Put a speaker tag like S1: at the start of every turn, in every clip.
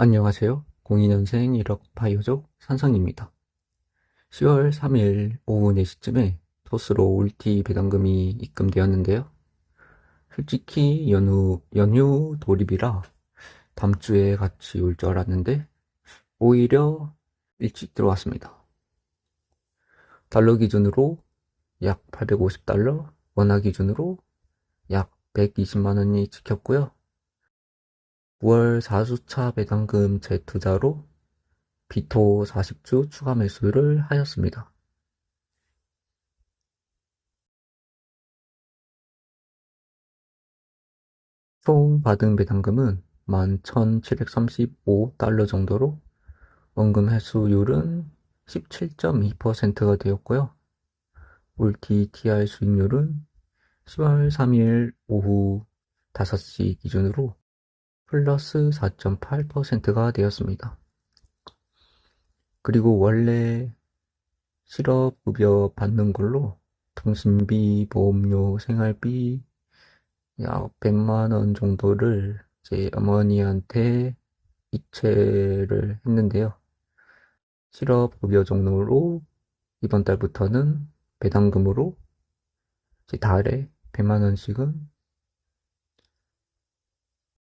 S1: 안녕하세요. 02년생 1억 바이오족 산성입니다. 10월 3일 오후 4시쯤에 토스로 울티 배당금이 입금되었는데요. 솔직히 연휴, 연휴 돌입이라 다음 주에 같이 올 줄 알았는데 오히려 일찍 들어왔습니다. 달러 기준으로 약 850달러, 원화 기준으로 약 120만원이 찍혔고요. 9월 4주차 배당금 재투자로 비토 40주 추가 매수를 하였습니다. 총 받은 배당금은 11,735달러 정도로 원금 회수율은 17.2%가 되었고요. 울티 TR 수익률은 10월 3일 오후 5시 기준으로 플러스 4.8%가 되었습니다. 그리고 원래 실업 급여 받는 걸로 통신비, 보험료, 생활비 약 100만 원 정도를 제 어머니한테 이체를 했는데요. 실업 급여 정도로 이번 달부터는 배당금으로 이제 달에 100만 원씩은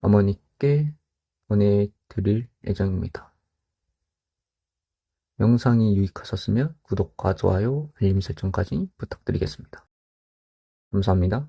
S1: 어머니께 보내드릴 예정입니다. 영상이 유익하셨으면 구독과 좋아요, 알림 설정까지 부탁드리겠습니다. 감사합니다.